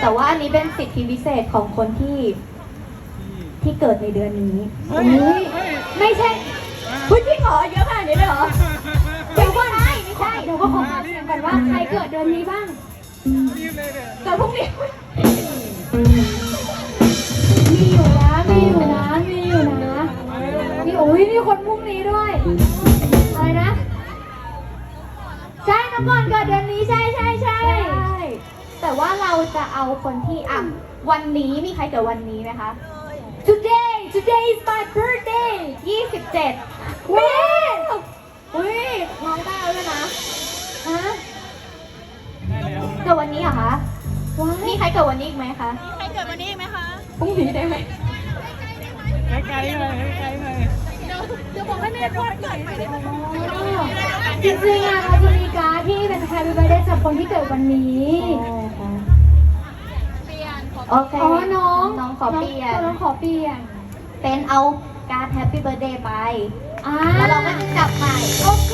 แต่ว่าอันนี้เป็นสิทธิพิเศษของคนที่ที่เกิดในเดือนนี้เฮ้ยอุ๊ยเฮ้ยไม่ใช่คุณพี่ขอเยอะขนาดนี้เลยเหรอเดี๋ยวก่อนไม่ไม่ใช่เดี๋ยวก็ขอฟังเสียงกันว่าใครเกิดเดือนนี้บ้างรีบเลยเนี่ยเกิดพรุ่งนี้มีอยู่นะมีอยู่นะมีอยู่นะมีโอ้ยมีคนพรุ่งนี้ด้วยอะไรนะ ใช่น้องก่อนเกิดเดือนนี้ใช่ใช่ใช่ใช่ แต่ว่าเราจะเอาคนที่อะวันนี้มีใครเกิดวันนี้ไหมคะ today today is my birthday 27วิอุ้ยน้องได้แล้วด้วยนะฮะได้แล้วเกิดวันนี้เหรอคะมีใครเกิดวันนี้อีกไหมคะใครเกิดวันนี้อีกไหมคะพรุ่งนี้ได้ไหมไกลๆหน่อยไกลๆหน่อยเดี๋ยวบอกให้แม่พูดเกิดใหม่ได้ไหมจริงๆอะเราจะมีการ์ดที่เป็น Happy Birthday สำหรับคนที่เกิดวันนี้เปลี่ยนขอ โอเคอ๋อน้องน้องขอเปลี่ยนน้องขอเปลี่ยน เป็นเอาการ์ด Happy Birthday ไปอ่าแล้วเราก็จะจับใหม่โอเค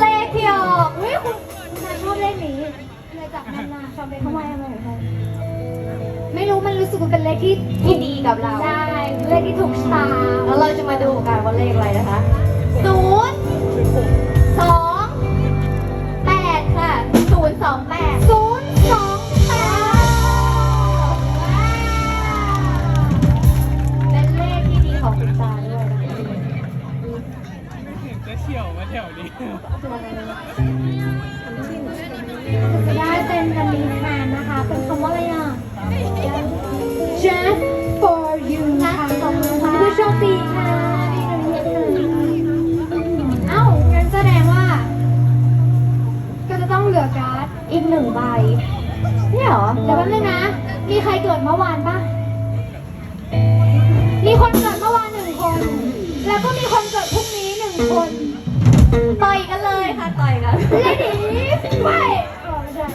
เลขที่ออกเฮ้ยคุณคุณนายชอบเลขนี้เลยจับนานๆชอบเลขทำทำไมไมทำไมถึงใช่ไม่รู้มันรู้สึกว่าเป็นเลขที่ที่ดีกับเรา ใช่เลขที่ถูกชะตาแล้วเราจะมาดูกันว่าเลขอะไรนะคะศูน เฉี่ยวมาแถวนี้จะได้เป็นกันนี้แทนนะคะ เป็นคำว่าอะไรอะ just for you ค่ะขอบคุณค่ะผู้โชคดีค่ะดีกันนี้ค่ะเอ้างั้นแสดงว่า ก็จะต้องเหลือการ์ดอีกหนึ่งใบเนี่ยเหรอเดี๋ยวแป๊บนึงนะ มีใครเกิดเมื่อวานปะมีคนเกิดเมื่อวานหนึ่งคน แล้วก็มีคนเกิดพรุ่งนี้หนึ่งคน ต่อยกันเลยค่ะต่อยกันเลดี้ไม่เออไม่ใช่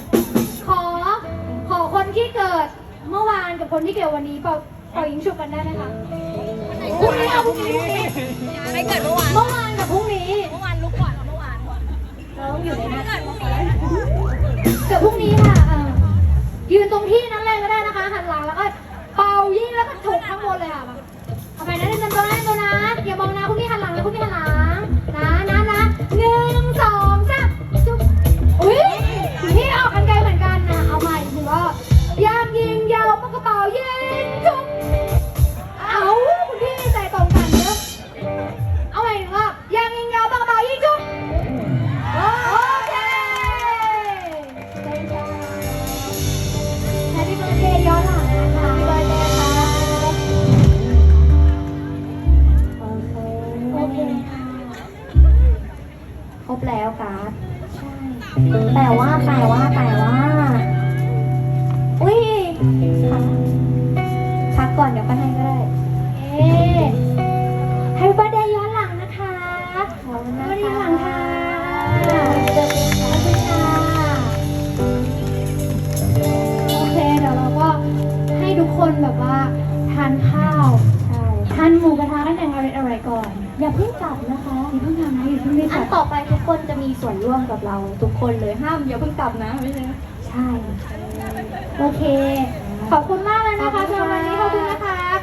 ขอ ขอคนที่เกิดเมื่อวานกับคนที่เกิดวันนี้เป่าเป่ายิงฉุบกันได้ไหมคะพรุ่งนี้เอาพรุ่งนี้พรุ่งนี้ใครเกิดเมื่อวาน เมื่อวานกับพรุ่งนี้เมื่อวานลุกก่อนเมื่อวานเราต้องอยู่ในนั้นเกิดเมื่อวานเกิดพรุ่งนี้ค่ะเออยืนตรงที่นั้นเลยก็ได้นะคะหันหลังแล้วก็เป่ายิงแล้วก็ถูกข้างบนเลยค่ะมาเอาไปนะเดินตัวนะตัวนะอย่ามองนะ แต่ว่าแต่ว่าแต่ว่า อุ้ยพักก่อนเดี๋ยวก็ให้ก็ได้ เอ๊ะ Happy birthday ย้อน อนอย่าเพิ่งกลับนะคะอย่าเพิ่งทำนะอย่าเพิ่งรีบกอัลันบต่อไปทุกคนจะมีส่วนร่วมกับเรา ทุกคนเลยห้ามอย่าเพิ่งกลับนะไม่ใช่ใช่ โอเค ขอบคุณมากเลยนะคะสำหรับวันนี้ขอบคุณนะคะ